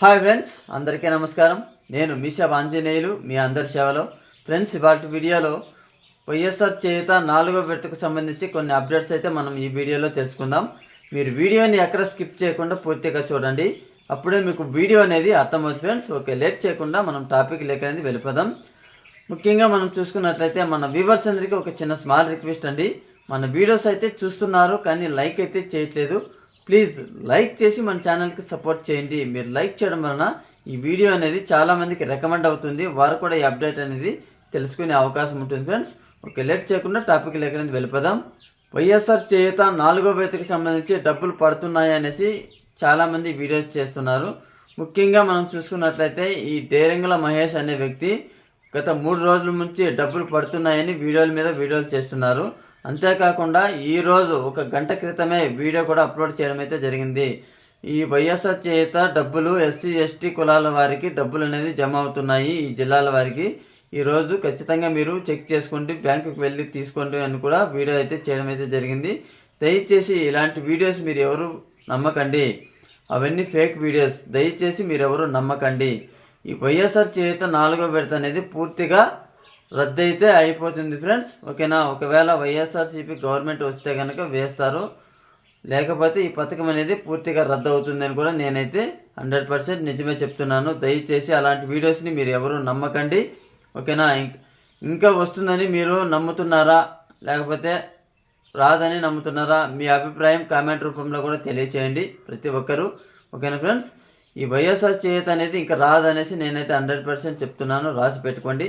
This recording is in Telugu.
హాయ్ ఫ్రెండ్స్ అందరికీ నమస్కారం. నేను మిషా ఆంజనేయులు మీ అందరి సేవలో. ఫ్రెండ్స్ ఇవాటి వీడియోలో వైఎస్ఆర్ చేత నాలుగో విడతకు సంబంధించి కొన్ని అప్డేట్స్ అయితే మనం ఈ వీడియోలో తెలుసుకుందాం. మీరు వీడియోని ఎక్కడ స్కిప్ చేయకుండా పూర్తిగా చూడండి. అప్పుడే మీకు వీడియో అనేది అర్థమవుతుంది ఫ్రెండ్స్ ఓకే లేట్ చేయకుండా మనం టాపిక్ లేక అనేది వెళ్ళిపోదాం. ముఖ్యంగా మనం చూసుకున్నట్లయితే మన వ్యూవర్స్ అందరికీ ఒక చిన్న స్మాల్ రిక్వెస్ట్ అండి. మన వీడియోస్ అయితే చూస్తున్నారు కానీ లైక్ అయితే చేయట్లేదు. ప్లీజ్ లైక్ చేసి మన ఛానల్కి సపోర్ట్ చేయండి. మీరు లైక్ చేయడం వలన ఈ వీడియో అనేది చాలామందికి రికమెండ్ అవుతుంది. వారు కూడా ఈ అప్డేట్ అనేది తెలుసుకునే అవకాశం ఉంటుంది ఫ్రెండ్స్. ఓకే లేట్ చేయకుండా టాపిక్ లేకనేది వెళ్ళిపోదాం. వైఎస్ఆర్ చేత నాలుగో విడతకి సంబంధించి డబ్బులు పడుతున్నాయి అనేసి చాలామంది వీడియోస్ చేస్తున్నారు. ముఖ్యంగా మనం చూసుకున్నట్లయితే ఈ డేరింగల మహేష్ అనే వ్యక్తి గత మూడు రోజుల నుంచి డబ్బులు పడుతున్నాయని వీడియోల మీద వీడియోలు చేస్తున్నారు. అంతేకాకుండా ఈరోజు ఒక గంట క్రితమే వీడియో కూడా అప్లోడ్ చేయడం అయితే జరిగింది. ఈ వైఎస్ఆర్ చేత డబ్బులు ఎస్సీ ఎస్టీ కులాల వారికి డబ్బులు అనేది జమ అవుతున్నాయి ఈ జిల్లాల వారికి. ఈరోజు ఖచ్చితంగా మీరు చెక్ చేసుకోండి బ్యాంకుకి వెళ్ళి తీసుకోండి అని కూడా వీడియో అయితే చేయడం అయితే జరిగింది. దయచేసి ఇలాంటి వీడియోస్ మీరు ఎవరు నమ్మకండి. అవన్నీ ఫేక్ వీడియోస్. దయచేసి మీరు ఎవరు నమ్మకండి. ఈ వైఎస్ఆర్ చేత నాలుగో విడత అనేది పూర్తిగా రద్దు అయితే అయిపోతుంది ఫ్రెండ్స్. ఓకేనా? ఒకవేళ వైఎస్ఆర్సీపీ గవర్నమెంట్ వస్తే కనుక వేస్తారు. లేకపోతే ఈ పథకం అనేది పూర్తిగా రద్దు అవుతుందని కూడా నేనైతే హండ్రెడ్ పర్సెంట్ నిజమే చెప్తున్నాను. దయచేసి అలాంటి వీడియోస్ని మీరు ఎవరు నమ్మకండి. ఓకేనా? ఇంకా వస్తుందని మీరు నమ్ముతున్నారా? లేకపోతే రాదని నమ్ముతున్నారా? మీ అభిప్రాయం కామెంట్ రూపంలో కూడా తెలియచేయండి ప్రతి ఒక్కరూ. ఓకేనా ఫ్రెండ్స్? ఈ వైఎస్ఆర్ చేత అనేది ఇంకా రాదనేసి నేనైతే హండ్రెడ్ పర్సెంట్ చెప్తున్నాను. రాసి పెట్టుకోండి.